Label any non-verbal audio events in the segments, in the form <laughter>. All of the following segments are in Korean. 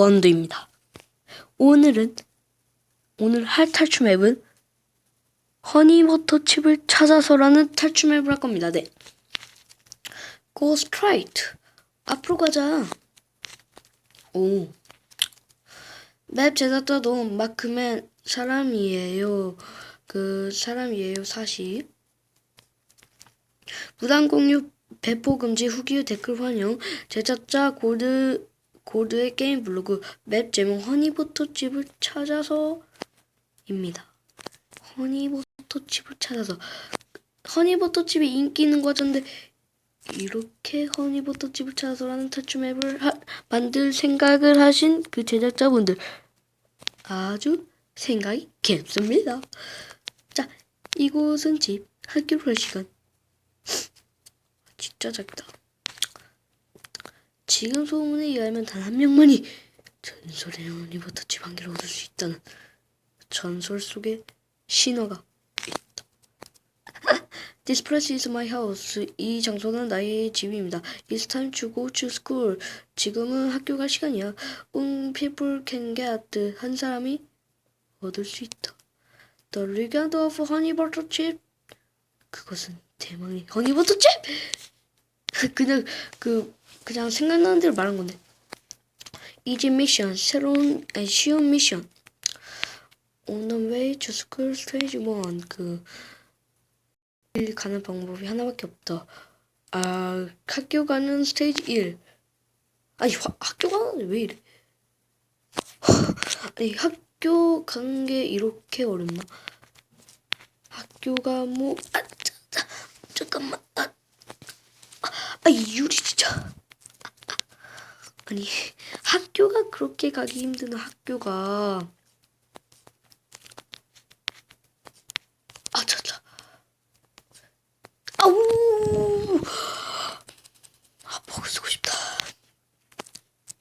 원드입니다. 오늘은 오늘 할 탈출 맵은 허니버터 칩을 찾아서라는 탈출 맵을 할 겁니다. 네. Go straight. 앞으로 가자. 오. 맵 제작자도 마크맨 사람이에요. 그 사람이에요. 사실. 무단 공유 배포 금지 후기 댓글 환영 제작자 고드 고드의 게임 블로그 맵 제목 허니버터칩을 찾아서입니다. 허니버터칩을 찾아서 허니버터칩이 인기 있는 과자인데 이렇게 허니버터칩을 찾아서라는 탈출 맵을 하- 만들 생각을 하신 그 제작자분들 아주 생각이 깊습니다. 자, 이곳은 집, 학교로 갈 시간. <laughs> 진짜 작다. 지금 소문에 의하면 단 한 명만이 전설의 허니버터칩 한 개를 얻을 수 있다는 전설 속의 신화가 있다. <laughs> This place is my house. 이 장소는 나의 집입니다. It's time to go to school. 지금은 학교 갈 시간이야. Um, people can get. 한 사람이 얻을 수 있다. The legend of honey butter chip. 그것은 대망의 허니 버터 칩. 그냥 그 그냥 생각나는 대로 말한 건데. 이지 미션 새로운 아니, 쉬운 미션. On the way to school stage 1. 그 일 가는 방법이 하나밖에 없다. 아, 학교 가는 스테이지 1. 아니, 화- 학교 가는 왜 이래? 아니, 학교 가는 게 이렇게 어렵나? 학교가 뭐, 아, 자, 자, 잠깐만, 아, 아, 아, 이 유리 진짜. 아니, <laughs> 학교가 그렇게 가기 힘든 학교가. 아, 자, 자. 아우! 아, 버그 쓰고 싶다.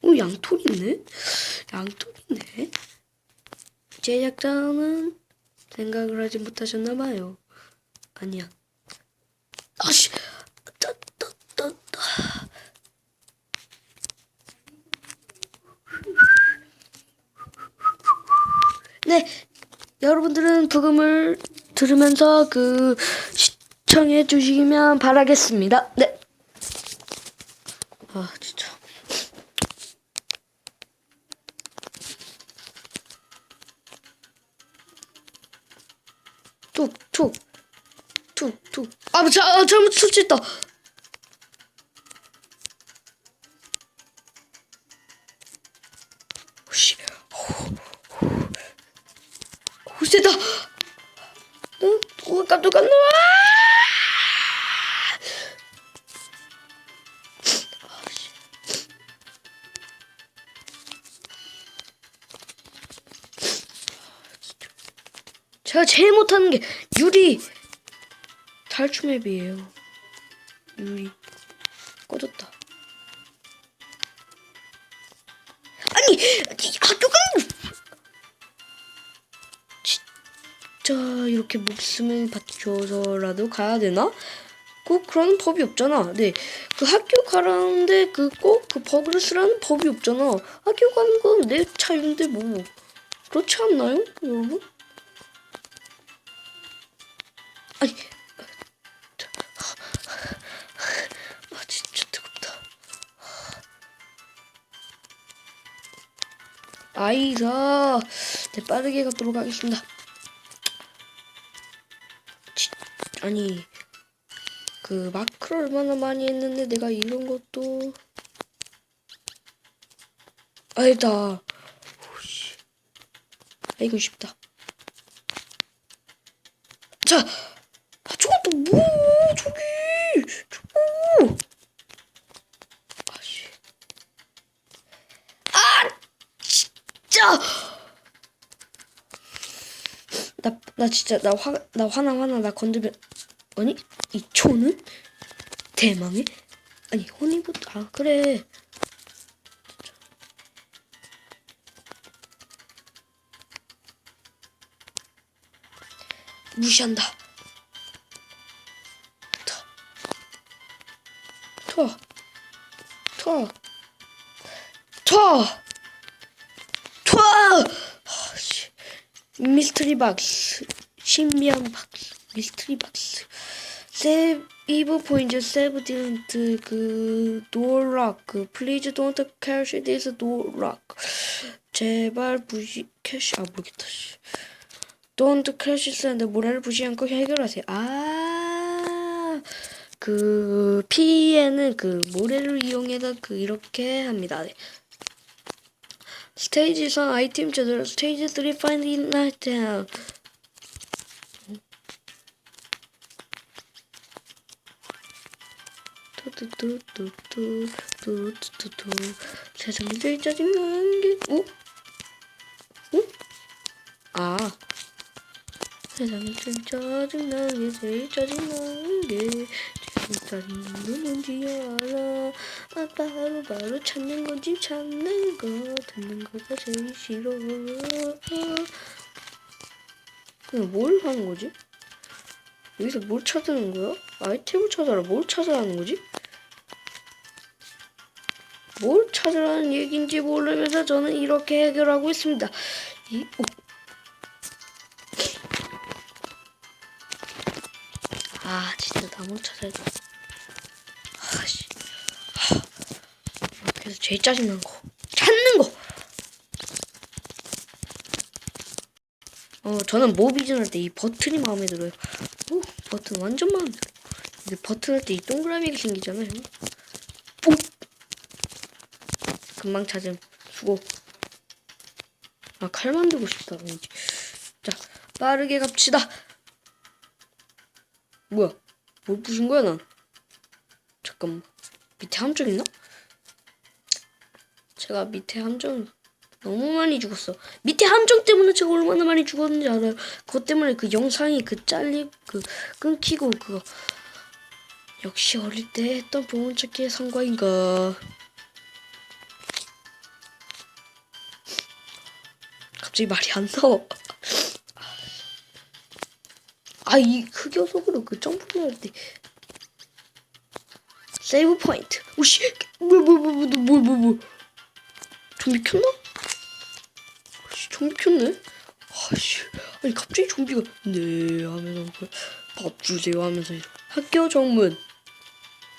오, 양털 있네? 양털 있네? 제작자는 생각을 하지 못하셨나봐요. 아니야. 아씨! 네, 여러분들은 부금을 들으면서 그 시청해 주시면 바라겠습니다. 네. 아 진짜. 툭, 툭, 툭, 툭. 아, 자, 아, 잘못 설치했다. 오, 세다. 응, 오, 깜짝 깜짝. 제가 제일 못하는 게 유리 탈출 맵이에요. 유리 진짜 이렇게 목숨을 바쳐서라도 가야 되나? 꼭 그런 법이 없잖아. 네, 그 학교 가라는데 그 꼭 그 버그를 쓰라는 법이 없잖아. 학교 가는 건내 자유인데 뭐 그렇지 않나요, 여러분? 아니, 아 진짜 뜨겁다. 아이사, 네 빠르게 가도록 하겠습니다. 아니, 그 마크를 얼마나 많이 했는데 내가 이런 것도 아니다. 아 이거 쉽다. 자. 아, 저것도 뭐 저기 저거 아씨 아 진짜 나 나 진짜 나 화 나 화나 화나 나 건드면 아니? 이 초는? 대망의? 아니 허니부터 아 그래. 무시한다. 터, 터, 터. 미스터리 박스 신비한 박스 미스터리 박스 세이브 포인트 세브딘트 그 노락 그 플리즈 돈트 캐시 디스 노락 제발 부시 캐시 아 모르겠다 씨. 돈트 캐시 샌드 모래를 부시 않고 해결하세요 아 그 피에는 그 모래를 이용해서 그 이렇게 합니다 네. 스테이지 3 아이템 제대로 스테이지 3 find the night down 뚜뚜뚜뚜뚜뚜뚜뚜 세상에 제일 짜증나는 게 어? 어? 아 세상에 제일 짜증나는 게 제일 짜증나는 게제 일 짜증나는 건지 알아 아 바로 바로 찾는 건지 찾는 거 듣는 거가 제일 싫어 그냥 뭘 하는 거지? 여기서 뭘 찾는 거야? 아이템을 찾아라 뭘 찾아라는 거지? 뭘 찾으라는 얘기인지 모르면서 저는 이렇게 해결하고 있습니다. 이, 오. 아, 진짜 나무 찾아야 돼. 제일 짜증난 거. 찾는 거! 어, 저는 모비전 할 때 이 버튼이 마음에 들어요. 오, 버튼 완전 마음에 들어요. 이게 버튼 할 때 이 동그라미가 생기잖아요. 오! 금방 찾음. 수고. 아, 칼 만들고 싶다, 왠지. 자, 빠르게 갑시다. 뭐야? 뭘 부신 거야, 난? 잠깐만. 밑에 함정 있나? 제가 밑에 함정 너무 많이 죽었어. 밑에 함정 때문에 제가 얼마나 많이 죽었는지 알아요. 그것 때문에 그 영상이 그 잘리, 그 끊기고 그거. 역시 어릴 때 했던 보물찾기의 성과인가. 갑자기 말이 안 나와. 아, 이 흑요석으로 그 점프를 할 때. 세이브 포인트. 오씨, 뭐, 뭐, 뭐, 뭐, 뭐, 뭐, 뭐. 좀비 켰나? 아씨, 좀비 켰네? 아씨, 아니, 갑자기 좀비가, 네, 하면서, 그, 밥 주세요 하면서. 학교 정문.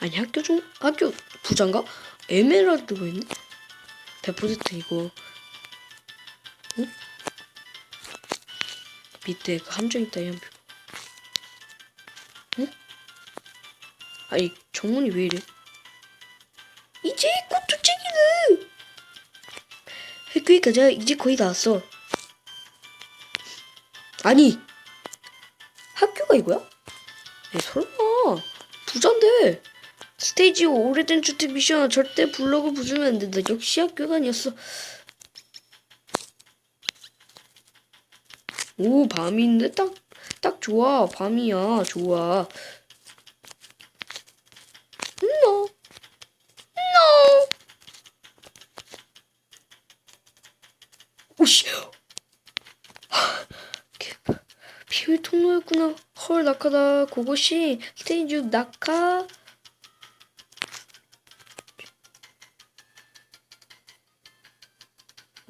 아니, 학교 정, 학교 부장가? 에메랄드가 있네? 데포지트 이거. 응? 밑에 그 함정 있다, 이 함정. 응? 아니, 정문이 왜 이래? 그니까 제가 이제 거의 다 왔어. 아니! 학교가 이거야? 에이, 설마. 부자인데. 스테이지 오래된 주택 미션 절대 블로그 부수면 안 된다. 역시 학교가 아니었어. 오, 밤인데 딱, 딱 좋아. 밤이야. 좋아. 오씨. 비밀 통로였구나. 헐, 낙하다. 그것이 스테이지 6 낙하.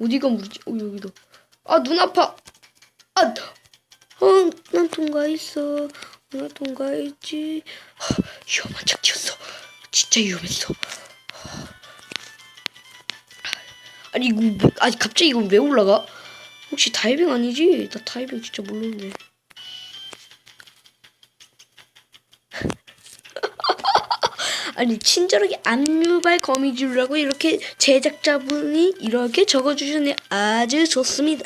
어디가 물지? 어, 여기다. 아, 눈 아파. 아, 어, 난 통과했어. 나 통과했지. 하, 위험한 착지였어. 진짜 위험했어. 아니 이거 왜, 아니 갑자기 이거 왜 올라가? 혹시 다이빙 아니지? 나 다이빙 진짜 모르는데. <laughs> 아니 친절하게 압류발 거미줄이라고 이렇게 제작자분이 이렇게 적어주셨네 아주 좋습니다.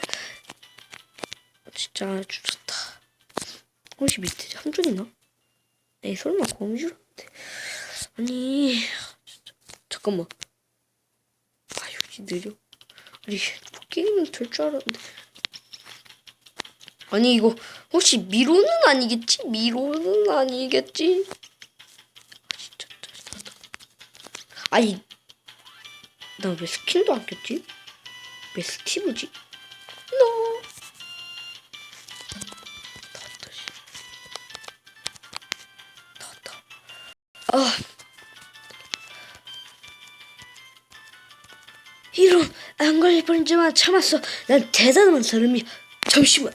진짜 아주 좋다. 혹시 밑에 함정 있나? 에이 설마 거미줄인데 아니 잠깐만. 이 느려. 아니 게임은 될 줄 알았는데. 아니 이거 혹시 미로는 아니겠지? 미로는 아니겠지? 아, 진짜 짜증난다. 아니 나 왜 스킨도 안 꼈지? 왜 스티브지? 노. 씨. 닫다. 아. 뻔했지만 참았어. 난 대단한 사람이야. 잠시만